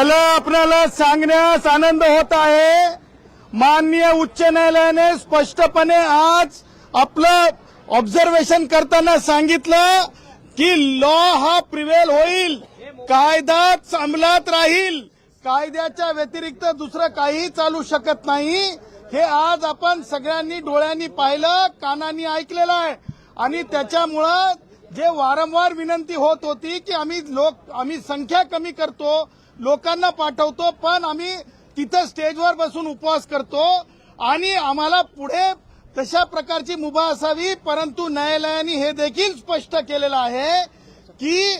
मला आपल्याला सांगण्यास आनंद होत आहे. माननीय उच्च न्यायालयाने स्पष्टपणे आज आपलं ऑब्झर्वेशन करताना सांगितलं की लॉ हा प्रिवेल होईल. कायदाच अंमलात राहील. कायद्याच्या व्यतिरिक्त दुसरं काही चालू शकत नाही. हे आज आपण सगळ्यांनी डोळ्यांनी पाहिलं कानांनी ऐकलेलं आहे. आणि त्याच्यामुळं जे वारंवार विनंती होत होती की आम्ही लोक आम्ही संख्या कमी करतो लोकांना पाठवतो पण आम्ही तिथं स्टेजवर बसून उपवास करतो आणि आम्हाला पुढे तशा प्रकारची मुभा असावी परंतु न्यायालयाने हे देखील स्पष्ट केलेलं आहे की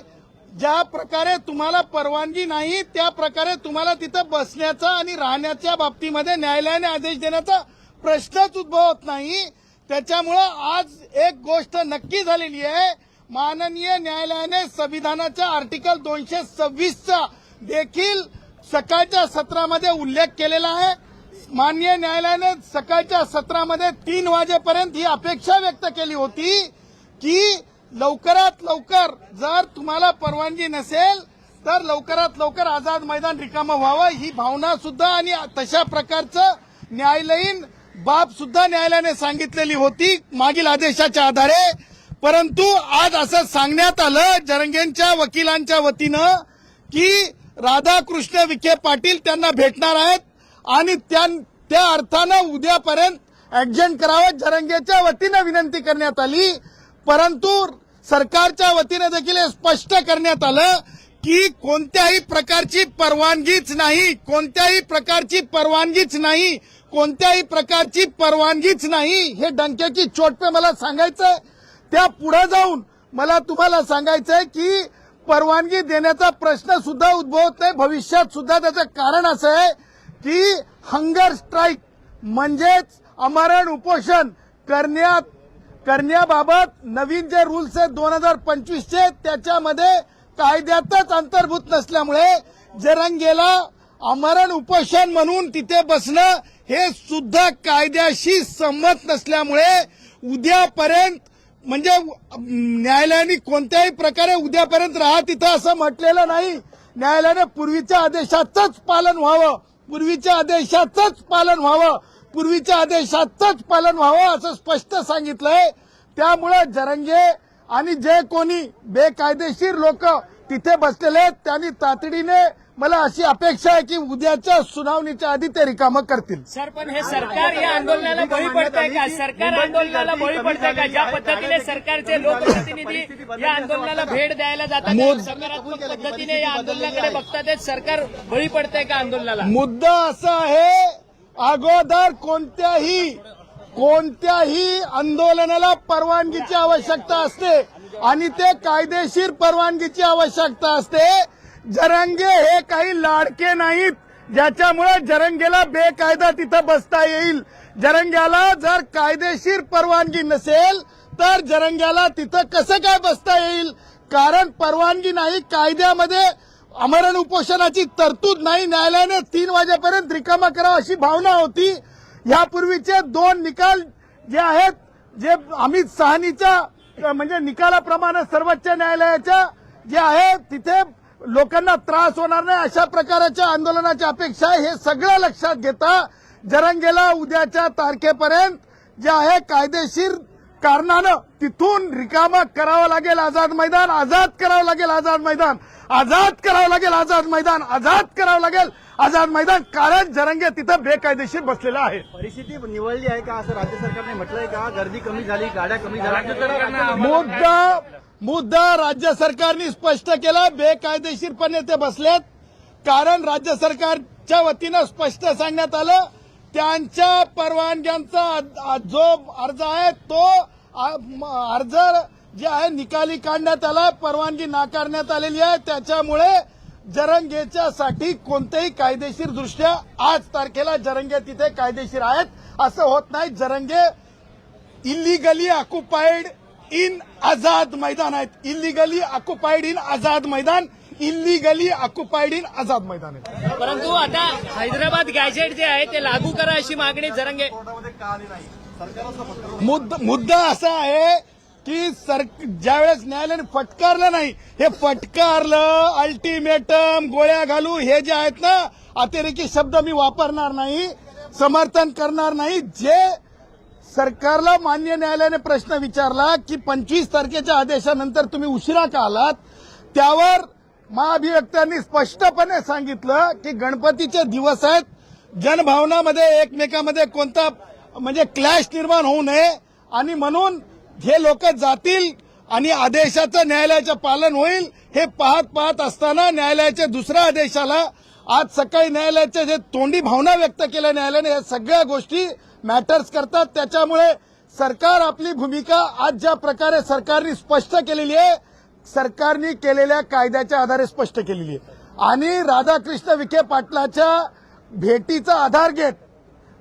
ज्या प्रकारे तुम्हाला परवानगी नाही त्या प्रकारे तुम्हाला तिथं बसण्याचा आणि राहण्याच्या बाबतीमध्ये न्यायालयाने आदेश देण्याचा प्रश्नच उद्भवत नाही. त्याच्यामुळं आज एक गोष्ट नक्की झालेली आहे. माननीय न्यायालयाने संविधानाच्या आर्टिकल दोनशे सव्वीसचा देखील सकाळच्या सत्रामध्ये उल्लेख केलेला आहे. माननीय न्यायालयाने सकाळच्या सत्रामध्ये तीन वाजेपर्यंत ही अपेक्षा व्यक्त केली होती की लवकरात लवकर जर तुम्हाला परवानगी नसेल तर लवकरात लवकर आझाद मैदान रिकामं व्हावं ही भावना सुद्धा आणि तशा प्रकारचं न्यायालयीन बाब सुद्धा न्यायालयाने सांगितलेली होती मागील आदेशाच्या आधारे. परंतु आज असं सांगण्यात आलं जरंगेंच्या वकिलांच्या वतीनं की राधाकृष्ण विखे पाटील त्यांना भेटणार आहेत आणि त्या त्या अर्थानं उद्यापर्यंत ऍडजंट करावं. जरंगेच्या वतीनं विनंती करण्यात आली. परंतु सरकारच्या वतीनं देखील हे स्पष्ट करण्यात आलं की कोणत्याही प्रकारची परवानगीच नाही. कोणत्याही प्रकारची परवानगीच नाही. कोणत्याही प्रकारची परवानगीच नाही. हे डंक्याची चोटपे मला सांगायचंय. त्या पुढे जाऊन मला तुम्हाला सांगायचंय की परवानगी देण्याचा प्रश्न सुद्धा उद्भवत नाही. भविष्यात सुद्धा त्याचं कारण असं आहे की हंगर स्ट्राईक म्हणजेच अमरण उपोषण करण्यात करण्याबाबत नवीन जे रूल्स आहेत दोन हजार पंचवीसचे त्याच्यामध्ये कायद्यातच अंतर्भूत नसल्यामुळे जरंगेला अमरण उपोषण म्हणून तिथे बसणं हे सुद्धा कायद्याशी संमत नसल्यामुळे उद्यापर्यंत म्हणजे न्यायालयाने कोणत्याही प्रकारे उद्यापर्यंत राहा तिथं असं म्हटलेलं नाही. न्यायालयाने पूर्वीच्या आदेशाचंच पालन व्हावं. पूर्वीच्या आदेशाचंच पालन व्हावं. पूर्वीच्या आदेशाचंच पालन व्हावं असं स्पष्ट सांगितलंय. त्यामुळे जरंगे आणि जे कोणी बेकायदेशीर लोक तिथे बसलेले त्यांनी तातडीने मला अशी अपेक्षा आहे की उद्याच्या सुनावणीच्या आधी ते रिकामं करतील. सर पण हे सरकार या आंदोलनाला बळी पडतंय का? सरकार आंदोलनाला बळी पडतंय का? ज्या पद्धतीने सरकारचे लोकप्रतिनिधी या आंदोलनाला भेट द्यायला जातात सकारात्मक पद्धतीने या आंदोलनाकडे बघतात. सरकार बळी पडतंय का आंदोलनाला? मुद्दा असा आहे अगोदर कोणत्याही कोणत्याही आंदोलनाला परवानगीची आवश्यकता असते. आणि ते कायदेशीर परवानगीची आवश्यकता असते. जरंगे हे काही लाडके नाहीत. ज्याच्यामुळे जरंगेला बेकायदा तिथं बसता येईल. जरंग्याला जर कायदेशीर परवानगी नसेल तर जरंग्याला तिथं कसं काय बसता येईल? कारण परवानगी नाही कायद्यामध्ये अमरण उपोषणाची तरतूद नाही. न्यायालयाने तीन वाजेपर्यंत रिकामा करावा अशी भावना होती. यापूर्वीचे दोन निकाल जे आहेत जे अमित सहानीच्या म्हणजे निकालाप्रमाणे सर्वोच्च न्यायालयाच्या जे आहे तिथे लोकांना त्रास होणार नाही. अशा प्रकारच्या आंदोलनाची अपेक्षा हे सगळं लक्षात घेता जरंगेला उद्याच्या तारखेपर्यंत जे आहे कायदेशीर कारणानं तिथून रिकामा करावं लागेल आझाद मैदान आझाद करावं लागेल आझाद मैदान आझाद करावं लागेल आझाद मैदान आझाद करावं लागेल. आझाद मैदान कारण जरंगे तिथं बेकायदेशीर बसलेला आहे. परिस्थिती निवडली आहे का? असं राज्य सरकारने म्हटलंय का? गर्दी कमी झाली गाड्या कमी झाल्या. मुद्दा मुद्दा राज्य सरकारने स्पष्ट केला. बेकायदेशीरपणे ते बसलेत. कारण राज्य सरकारच्या वतीनं स्पष्ट सांगण्यात आलं. त्यांच्या परवानग्यांचा जो अर्ज आहे तो अर्ज जे आहे निकाली काढण्यात आला. परवानगी नाकारण्यात आलेली आहे. त्याच्यामुळे जरंगेच्यासाठी कोणतेही कायदेशीर दृष्ट्या आज तारखेला जरंगे तिथे कायदेशीर आहेत. असं होत नाही. Jarange illegally occupied in Azad Maidan आहेत. इलिगली ऑक्युपाईड इन आझाद मैदान illegally occupied in Azad Maidan आहेत. परंतु आता हैदराबाद गॅजेट जे आहे ते लागू करा अशी मागणी जरंगे. मुद्दा असा आहे की सर ज्यावेळेस न्यायालयाने फटकारलं नाही हे फटकारलं अल्टिमेटम गोळ्या घालू हे जे आहेत ना अतिरेकी शब्द मी वापरणार नाही समर्थन करणार नाही. जे सरकारला मान्य न्यायालयाने प्रश्न विचारला की पंचवीस तारखेच्या आदेशानंतर तुम्ही उशिरा का आलात त्यावर महाअभिव्यक्त्यांनी स्पष्टपणे सांगितलं की गणपतीचे दिवस आहेत जनभावनामध्ये एकमेकामध्ये कोणता म्हणजे क्लॅश निर्माण होऊ नये. आणि म्हणून हे लोक जातील आणि आदेशाचं न्यायालयाचं पालन होईल हे पाहत पाहत असताना न्यायालयाच्या दुसऱ्या आदेशाला आज सकाळी न्यायालयाच्या जे तोंडी भावना व्यक्त केल्या न्यायालयाने या सगळ्या गोष्टी मॅटर्स करतात. त्याच्यामुळे सरकार आपली भूमिका आज ज्या प्रकारे सरकारने स्पष्ट केलेली आहे सरकारने केलेल्या कायद्याच्या आधारे स्पष्ट केलेली आहे. आणि राधाकृष्ण विखे पाटलाच्या भेटीचा आधार घेत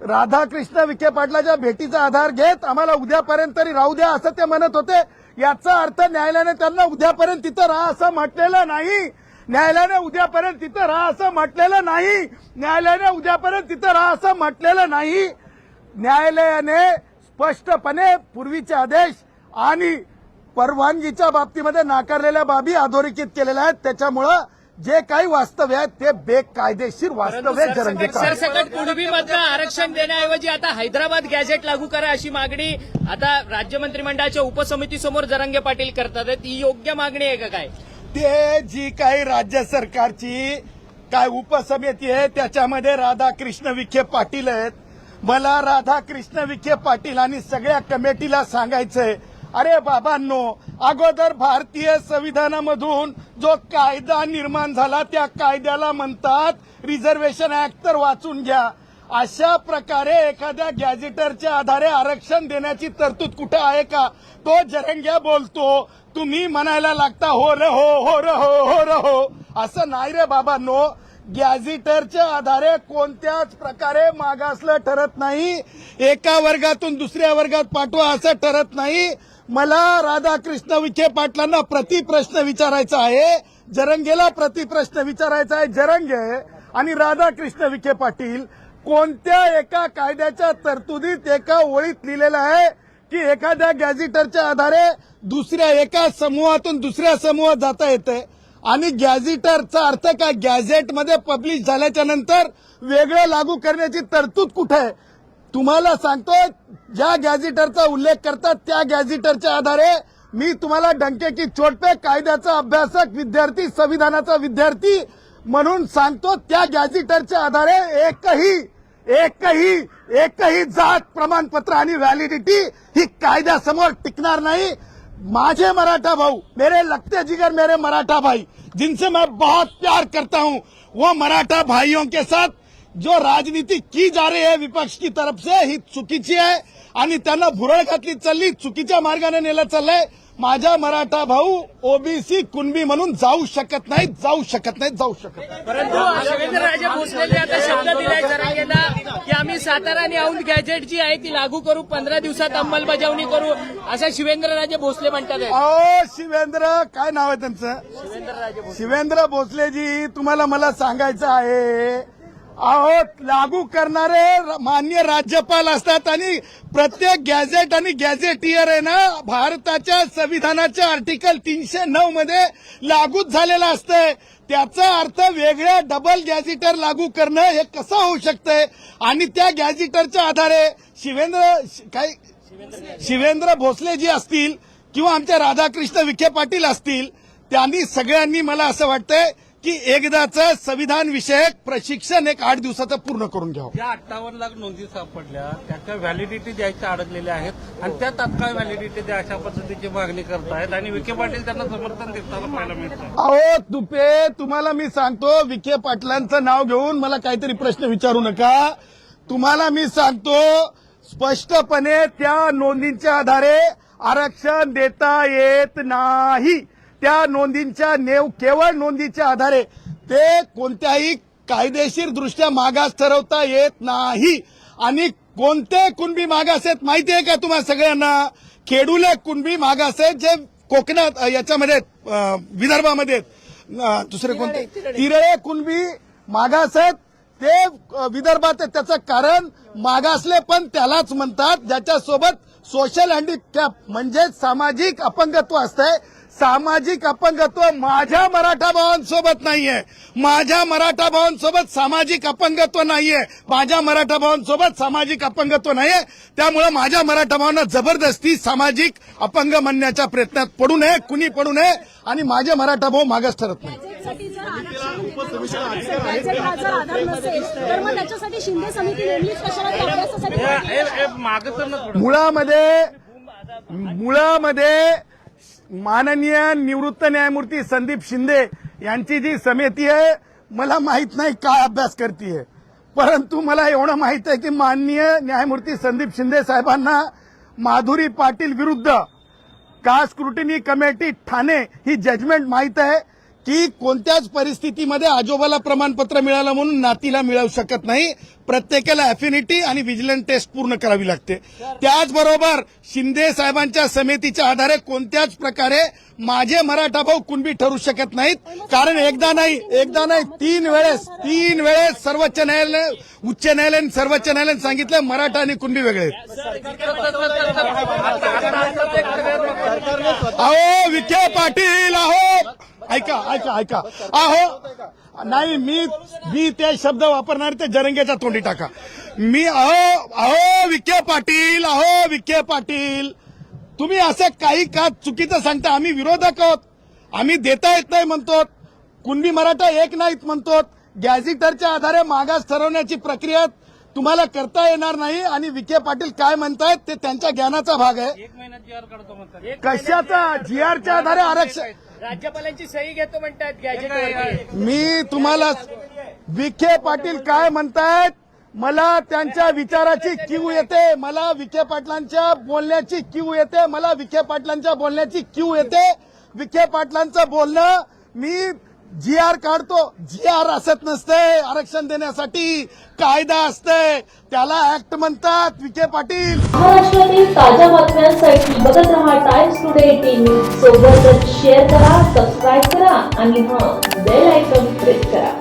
राधाकृष्ण विखे पाटलाच्या भेटीचा आधार घेत आम्हाला उद्यापर्यंत तरी राहू द्या असं ते म्हणत होते. याचा अर्थ न्यायालयाने त्यांना उद्यापर्यंत तिथं राहा असं म्हटलेलं नाही. न्यायालयाने उद्यापर्यंत तिथं राहा असं म्हटलेलं नाही. न्यायालयाने उद्यापर्यंत तिथं राहा असं म्हटलेलं नाही. न्यायालयाने स्पष्टपणे पूर्वीचे आदेश आणि परवानगीच्या बाबतीमध्ये नाकारलेल्या बाबी अधोरेखित केलेल्या आहेत. त्याच्यामुळं जे काही वास्तव्य आहेत ते बेकायदेशीर वास्तव्य सरसकट कुणबीमधलं आरक्षण देण्याऐवजी आता हैदराबाद गॅझेट लागू करा अशी मागणी आता राज्य मंत्रिमंडळाच्या उपसमितीसमोर जरांगे पाटील करतात. ही योग्य मागणी आहे का काय? ते जी काही राज्य सरकारची काय उपसमिती आहे त्याच्यामध्ये राधाकृष्ण विखे पाटील आहेत. मला राधाकृष्ण विखे पाटील आणि सगळ्या कमिटीला सांगायचंय अरे बाबांनो अगोदर भारतीय संविधानामधून जो कायदा निर्माण झाला त्या कायद्याला म्हणतात रिझर्वेशन ऍक्ट तर वाचून घ्या. अशा प्रकारे एखाद्या गॅजेटरच्या आधारे आरक्षण देण्याची तरतूद कुठे आहे का? तो जरंग्या बोलतो तुम्ही म्हणायला लागता हो र हो हो र हो हो र हो. असं नाही रे बाबांनो. गॅझिटरच्या आधारे कोणत्याच प्रकारे मागासलं ठरत नाही. एका वर्गातून दुसऱ्या वर्गात पाठवा असं ठरत नाही. मला राधाकृष्ण विखे पाटलांना प्रतिप्रश्न विचारायचा आहे. जरंगेला प्रतिप्रश्न विचारायचा आहे जरंगे आणि राधाकृष्ण विखे पाटील. कोणत्या एका कायद्याच्या तरतुदीत एका ओळीत लिहिलेलं आहे की एखाद्या गॅझिटरच्या आधारे दुसऱ्या एका समूहातून दुसऱ्या समूहात जाता येते आणि गॅझेटरचा अर्थ काय? गॅझेटमध्ये पब्लिश झाल्याच्यानंतर वेगळं लागू करण्याची तरतूद कुठे आहे? तुम्हाला सांगतो ज्या गॅझेटरचा उल्लेख करतात त्या गॅझेटरच्या आधारे मी तुम्हाला डंकेची चोटपे कायद्याचा अभ्यासक विद्यार्थी संविधानाचा विद्यार्थी म्हणून सांगतो त्या गॅझेटरच्या आधारे एकही एकही एकही जात प्रमाणपत्र आणि व्हॅलिडिटी ही कायद्यासमोर टिकणार नाही. माझे मराठा भाऊ मेरे लगते जिगर मेरे मराठा भाई जिनसे मैं बहुत प्यार करता हूं वो मराठा भाइयों के साथ जो राजनीति की जा रही है विपक्ष की तरफ से ही चुकीची आहे आणि त्यांना भुरळ घातली चालली चुकीच्या मार्गाने नेलं चाललंय. माझा मराठा भाऊ ओबीसी कुणबी म्हणून जाऊ शकत नाही जाऊ शकत नाही जाऊ शकत नाही. परंतु शिवेंद्रराजे भोसलेंनी आता शब्द दिलाय जरांगेला की आम्ही सातारा आणि औंध गॅजेट जी आहे ती लागू करू पंधरा दिवसात अंमलबजावणी करू असं शिवेंद्रराजे भोसले म्हणतात. अहो शिवेंद्र काय नाव आहे त्यांचं? शिवेंद्र भोसलेजी तुम्हाला मला सांगायचं आहे अहो लागू करणारे मान्य राज्यपाल असतात आणि प्रत्येक गॅझेट आणि गॅझेटियर आहे ना भारताच्या संविधानाच्या आर्टिकल तीनशे नऊ मध्ये लागूच झालेलं असतंय. त्याचा अर्थ वेगळ्या डबल गॅझेटर लागू करणं हे कसं होऊ शकतंय? आणि त्या गॅझेटरच्या आधारे शिवेंद्र काय? शिवेंद्र भोसले जी असतील किंवा आमच्या राधाकृष्ण विखे पाटील असतील त्यांनी सगळ्यांनी मला असं वाटतंय की एकदाचं संविधान विषयक प्रशिक्षण एक आठ दिवसाचं पूर्ण करून घ्यावं. ज्या अठ्ठावन्न लाख नोंदी सापडल्या. त्याच्या व्हॅलिडिटी द्यायच्या अडकलेल्या आहेत. आणि त्या तात्काळ व्हॅलिडिटी द्या अशा पद्धतीची मागणी करतायत. आणि विखे पाटील त्यांना समर्थन देताना पाहायला मिळतं अहो तुपे तुम्हाला मी सांगतो विखे पाटलांचं नाव घेऊन मला काहीतरी प्रश्न विचारू नका. तुम्हाला मी सांगतो स्पष्टपणे त्या नोंदींच्या आधारे आरक्षण देता येत नाही. त्या नोंदींच्या नेव केवळ नोंदीच्या आधारे ते कोणत्याही कायदेशीर दृष्ट्या मागास ठरवता येत नाही. आणि कोणते कुणबी मागास आहेत माहिती आहे का तुम्हाला सगळ्यांना? खेडूले कुणबी मागास आहेत जे कोकणात याच्यामध्ये विदर्भामध्ये दुसरे कोणते? तिरळे. कुणबी मागास आहेत ते विदर्भात आहेत. त्याचं कारण मागासले पण त्यालाच म्हणतात. ज्याच्यासोबत सोशल हँडिकॅप म्हणजेच सामाजिक अपंगत्व असतंय सामाजिक अपंगत्व माझ्या मराठा भावांसोबत नाहीये. माझ्या मराठा भावांसोबत सामाजिक अपंगत्व नाहीये. माझ्या मराठा भावांसोबत सामाजिक अपंगत्व नाहीये. त्यामुळे माझ्या मराठा भावांना जबरदस्ती सामाजिक अपंग म्हणण्याच्या प्रयत्नात पडू नये कुणी पडू नये आणि माझे मराठा भाऊ मागास ठरत नाही मुळामध्ये मुळामध्ये माननीय निवृत्त न्यायमूर्ती संदीप शिंदे यांची जी समिती आहे मला माहीत नाही काय अभ्यास करते परंतु मला एवढं माहीत आहे की माननीय न्यायमूर्ती संदीप शिंदे साहेबांना माधुरी पाटील विरुद्ध का स्क्रुटिनी कमिटी ठाणे ही जजमेंट माहीत आहे. की कोणत्याच परिस्थितीमध्ये आजोबाला प्रमाणपत्र मिळालं म्हणून नातीला मिळू शकत नाही. प्रत्येकाला अफिनिटी आणि व्हिजिलंट टेस्ट पूर्ण करावी लागते. त्याचबरोबर शिंदे साहेबांच्या समितीच्या आधारे कोणत्याच प्रकारे माझे मराठा भाऊ कुणबी ठरू शकत नाहीत. कारण एकदा नाही एकदा नाही तीन वेळेस तीन वेळेस सर्वोच्च न्यायालय उच्च न्यायालयीन सर्वोच्च न्यायालयाने सांगितलं मराठा आणि कुणबी वेगळे अहो विखे पाटील अहो ऐका ऐका ऐका. अहो नाही मी मी ते शब्द वापरणार ते जरंगेच्या तोंडी टाका. मी अहो अहो विखे पाटील अहो विखे पाटील. तुम्ही असं काही का चुकीचं सांगता? आम्ही विरोधक आहोत. आम्ही देता येत नाही म्हणतो कुणबी मराठा एक नाहीत म्हणतो गॅझिटरच्या आधारे मागास ठरवण्याची प्रक्रिया तुम्हाला करता येणार नाही आणि विखे पाटील काय म्हणतायत ते त्यांच्या ज्ञानाचा भाग आहे. कशाचा? जीआरच्या आधारे आरक्षण राज्यपालांची सही घेतो म्हणतात गॅजेट मी तुम्हाला विखे पाटील काय म्हणतायत? मला त्यांच्या विचाराची क्यू येते मला विखे पाटलांच्या बोलण्याची क्यू येते मला विखे पाटलांच्या बोलण्याची क्यू येते. विखे पाटलांचं बोलणं मी जी आर काढतो. जी आर असत नसते. आरक्षण देण्यासाठी कायदा असते. त्याला ऍक्ट म्हणतात विखे पाटील. महाराष्ट्रातील ताज्या बातम्यांसाठी बघत राहा टाइम्स टुडे टीव्ही सोबतच शेअर करा सबस्क्राईब करा आणि हा बेल आयकॉन प्रेस करा.